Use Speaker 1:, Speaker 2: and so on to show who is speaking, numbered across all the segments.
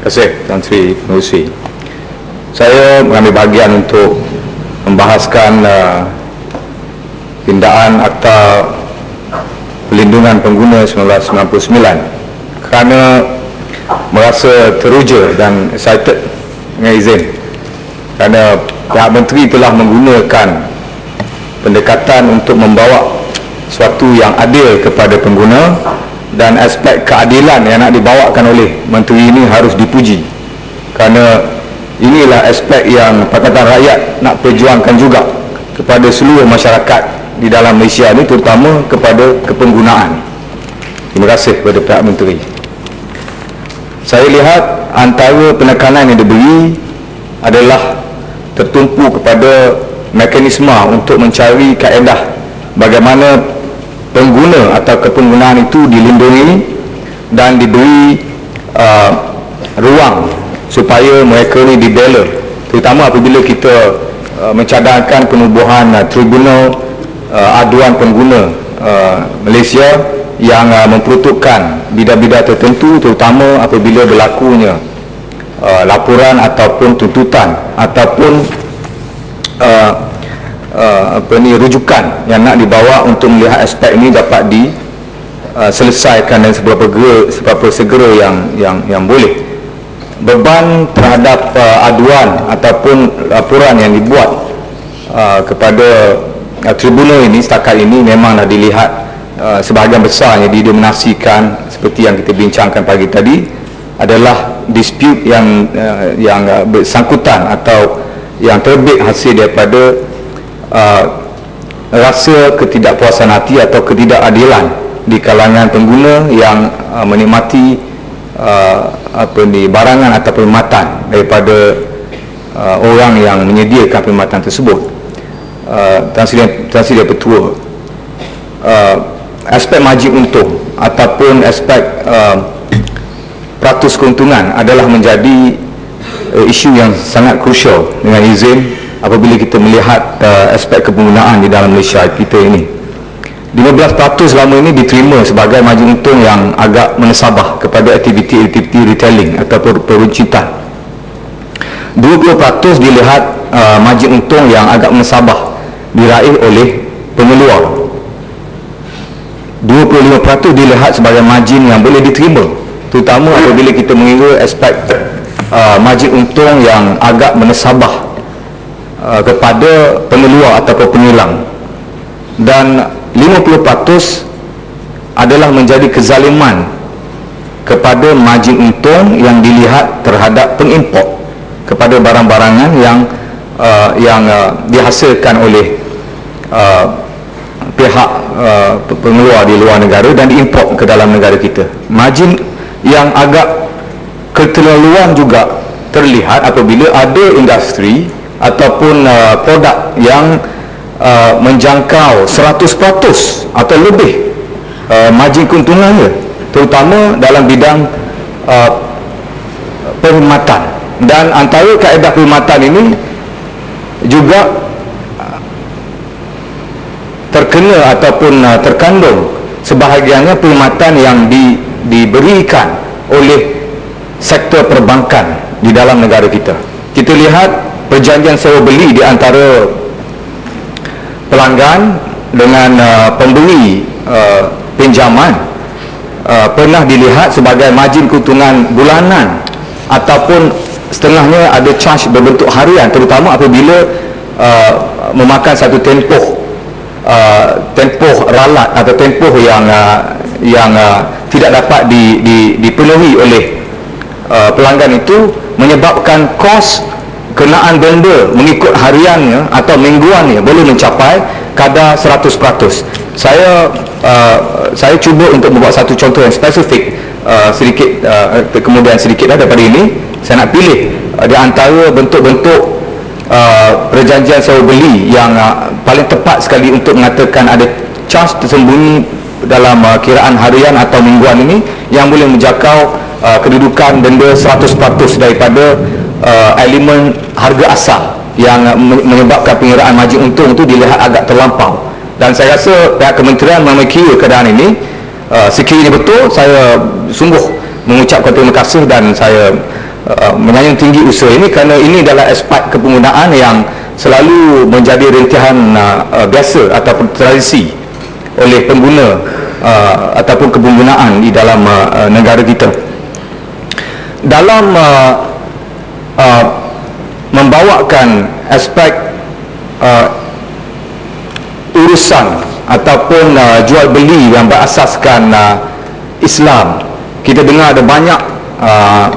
Speaker 1: Kasih Tuan Sri. Pengerusi. Saya mengambil bahagian untuk membahaskan uh, pindaan Akta Perlindungan Pengguna 1999 kerana merasa teruja dan excited dengan izin. Kerana pihak menteri telah menggunakan pendekatan untuk membawa suatu yang adil kepada pengguna dan aspek keadilan yang nak dibawakan oleh menteri ini harus dipuji. Kerana inilah aspek yang Pakatan Rakyat nak perjuangkan juga kepada seluruh masyarakat di dalam Malaysia ini terutama kepada kepenggunaan. Terima kasih kepada pihak menteri. Saya lihat antara penekanan yang diberi adalah tertumpu kepada mekanisme untuk mencari kaedah bagaimana pengguna atau kepenggunaan itu dilindungi dan diberi uh, ruang supaya mereka ini dibela. Terutama apabila kita uh, mencadangkan penubuhan uh, tribunal uh, aduan pengguna uh, Malaysia yang uh, memperuntukkan bidang-bidang tertentu terutama apabila berlakunya uh, laporan ataupun tuntutan ataupun uh, uh, apa ni rujukan yang nak dibawa untuk melihat aspek ini dapat di uh, selesaikan dan seberapa segera seberapa segera yang yang yang boleh. Beban terhadap uh, aduan ataupun laporan yang dibuat uh, kepada uh, tribunal ini setakat ini memang dah dilihat uh, sebahagian besarnya didominasikan seperti yang kita bincangkan pagi tadi adalah dispute yang uh, yang uh, bersangkutan atau yang terbit hasil daripada uh, rasa ketidakpuasan hati atau ketidakadilan di kalangan pengguna yang uh, menikmati uh, apa ni barangan atau perkhidmatan daripada uh, orang yang menyediakan perkhidmatan tersebut. Uh, Tan Sri Petua uh, aspek majib untung ataupun aspek uh, peratus keuntungan adalah menjadi uh, isu yang sangat krusial dengan izin apabila kita melihat uh, aspek kepenggunaan di dalam Malaysia kita ini. 15% selama ini diterima sebagai margin untung yang agak menesabah kepada aktiviti-aktiviti retailing atau peruncitan 20% dilihat uh, margin untung yang agak menesabah diraih oleh pengeluar. 25% dilihat sebagai margin yang boleh diterima terutama apabila kita mengira aspek uh, margin untung yang agak menesabah Uh, kepada pengeluar ataupun penyilang dan 50% adalah menjadi kezaliman kepada margin untung yang dilihat terhadap pengimport kepada barang-barangan yang uh, yang uh, dihasilkan oleh uh, pihak uh, pengeluar di luar negara dan diimport ke dalam negara kita. Margin yang agak keterlaluan juga terlihat apabila ada industri ataupun uh, produk yang uh, menjangkau 100% atau lebih uh, margin keuntungannya terutama dalam bidang uh, perkhidmatan. Dan antara kaedah perkhidmatan ini juga uh, terkena ataupun uh, terkandung sebahagiannya perkhidmatan yang di, diberikan oleh sektor perbankan di dalam negara kita. Kita lihat perjanjian sewa beli di antara pelanggan dengan uh, pembeli uh, pinjaman uh, pernah dilihat sebagai margin keuntungan bulanan ataupun setengahnya ada charge berbentuk harian terutama apabila uh, memakan satu tempoh uh, tempoh ralat atau tempoh yang uh, yang uh, tidak dapat di, di, dipenuhi oleh uh, pelanggan itu menyebabkan kos kenaan denda mengikut hariannya atau mingguannya boleh mencapai kadar 100% saya uh, saya cuba untuk membuat satu contoh yang spesifik uh, sedikit uh, kemudian sedikit daripada ini. Saya nak pilih uh, di antara bentuk-bentuk uh, perjanjian sewa beli yang uh, paling tepat sekali untuk mengatakan ada charge tersembunyi dalam uh, kiraan harian atau mingguan ini yang boleh menjakau uh, kedudukan denda 100% daripada uh, elemen harga asal yang menyebabkan pengiraan margin untung itu dilihat agak terlampau. Dan saya rasa pihak kementerian memikir keadaan ini. Uh, sekiranya betul saya sungguh mengucapkan terima kasih dan saya uh, menyanjung tinggi usaha ini kerana ini adalah aspek kepenggunaan yang selalu menjadi rentihan uh, uh, biasa ataupun tradisi oleh pengguna uh, ataupun kepenggunaan di dalam uh, negara kita. Dalam uh, uh, membawakan aspek uh, urusan ataupun uh, jual beli yang berasaskan uh, Islam. Kita dengar ada banyak uh,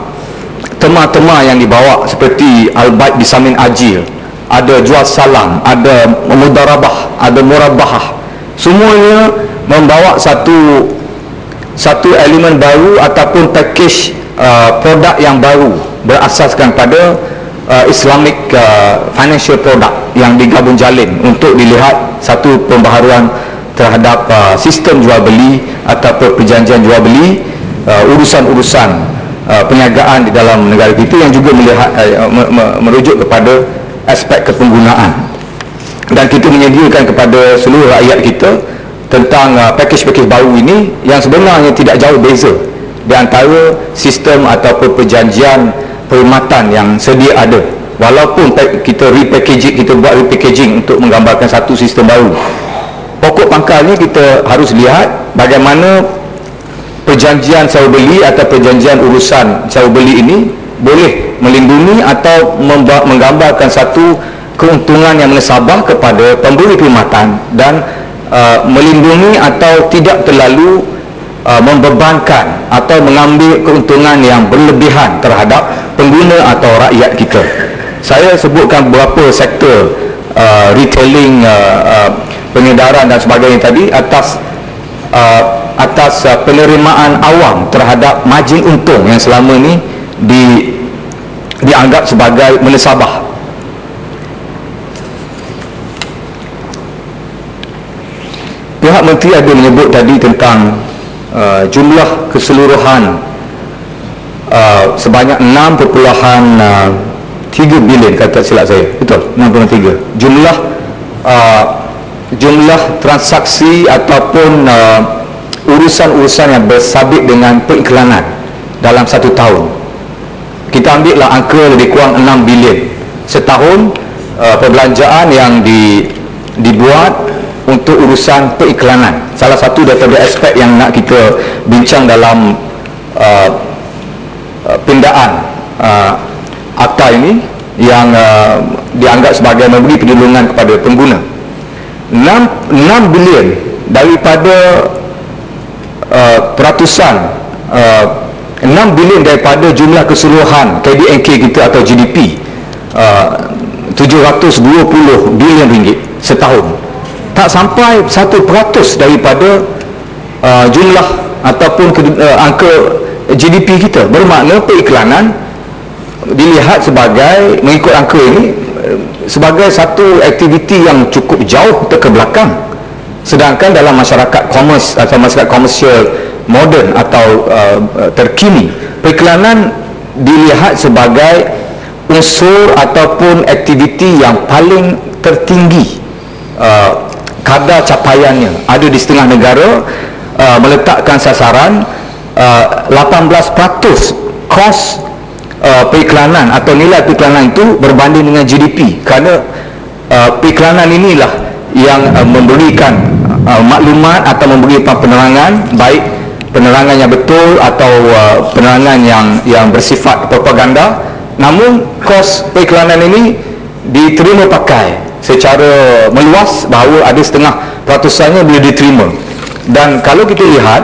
Speaker 1: tema-tema yang dibawa seperti al-baik bisamin ajil ada jual salam ada mudarabah ada murabahah. Semuanya membawa satu satu elemen baru ataupun package uh, produk yang baru berasaskan pada uh, Islamic uh, financial product yang digabung jalin untuk dilihat satu pembaharuan terhadap uh, sistem jual beli ataupun perjanjian jual beli uh, urusan-urusan uh, perniagaan di dalam negara kita yang juga melihat uh, merujuk kepada aspek kepenggunaan. Dan kita menyediakan kepada seluruh rakyat kita tentang uh, package-package baru ini yang sebenarnya tidak jauh beza di antara sistem ataupun perjanjian perkhidmatan yang sedia ada. Walaupun kita repackaging kita buat repackaging untuk menggambarkan satu sistem baru. Pokok pangkalnya kita harus lihat bagaimana perjanjian sewa beli atau perjanjian urusan sewa beli ini boleh melindungi atau menggambarkan satu keuntungan yang menasabah kepada pemberi perkhidmatan dan uh, melindungi atau tidak terlalu uh, membebankan atau mengambil keuntungan yang berlebihan terhadap pengguna atau rakyat kita. Saya sebutkan beberapa sektor uh, retailing uh, uh, pengedaran dan sebagainya tadi atas uh, atas uh, penerimaan awam terhadap margin untung yang selama ini di dianggap sebagai menesabah. Pihak menteri ada menyebut tadi tentang uh, jumlah keseluruhan uh, sebanyak 6.3 uh, bilion kata silap saya. Betul 6.3 jumlah uh, jumlah transaksi ataupun uh, urusan-urusan yang bersabit dengan periklanan dalam satu tahun. Kita ambil lah angka lebih kurang 6 bilion. Setahun uh, perbelanjaan yang di, dibuat untuk urusan periklanan. Salah satu daripada aspek yang nak kita bincang dalam uh, uh, pindaan uh, akta ini yang uh, dianggap sebagai memberi perlindungan kepada pengguna. 6, 6 bilion daripada uh, peratusan uh, 6 bilion daripada jumlah keseluruhan KDNK kita atau GDP uh, 720 bilion ringgit setahun tak sampai satu peratus daripada uh, jumlah ataupun uh, angka GDP kita. Bermakna periklanan dilihat sebagai mengikut angka ini uh, sebagai satu aktiviti yang cukup jauh ke belakang. Sedangkan dalam masyarakat komersi atau masyarakat komersial moden atau uh, terkini periklanan dilihat sebagai unsur ataupun aktiviti yang paling tertinggi uh, kadar capaiannya. Ada di setengah negara uh, meletakkan sasaran uh, 18% kos uh, periklanan atau nilai periklanan itu berbanding dengan GDP kerana uh, periklanan inilah yang uh, memberikan uh, maklumat atau memberikan penerangan baik penerangan yang betul atau uh, penerangan yang yang bersifat propaganda. Namun kos periklanan ini diterima pakai secara meluas bahawa ada setengah peratusannya boleh diterima. Dan kalau kita lihat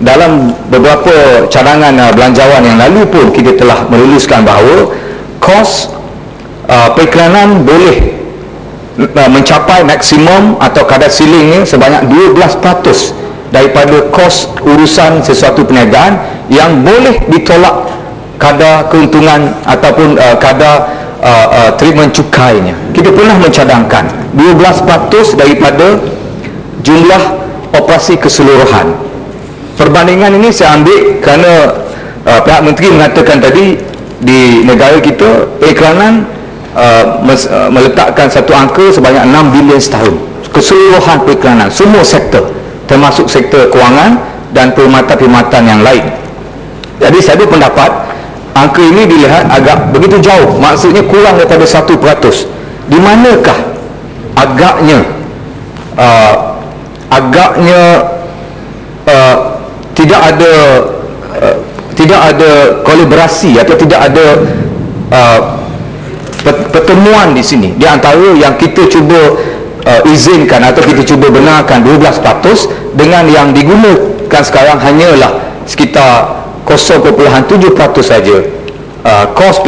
Speaker 1: dalam beberapa cadangan uh, belanjawan yang lalu pun kita telah meluluskan bahawa kos uh, periklanan boleh uh, mencapai maksimum atau kadar silingnya sebanyak 12% daripada kos urusan sesuatu perniagaan yang boleh ditolak kadar keuntungan ataupun uh, kadar uh, uh, treatment cukainya. Kita pernah mencadangkan 12% daripada jumlah operasi keseluruhan. Perbandingan ini saya ambil kerana uh, pihak menteri mengatakan tadi di negara kita periklanan uh, mes, uh, meletakkan satu angka sebanyak 6 bilion setahun. Keseluruhan periklanan semua sektor termasuk sektor kewangan dan perkhidmatan-perkhidmatan yang lain. Jadi saya berpendapat angka ini dilihat agak begitu jauh. Maksudnya kurang daripada 1% di manakah agaknya uh, agaknya uh, tidak ada uh, tidak ada kolaborasi atau tidak ada uh, pertemuan di sini? Di antara yang kita cuba uh, izinkan atau kita cuba benarkan 12% dengan yang digunakan sekarang hanyalah sekitar 0.7% saja. Uh, kos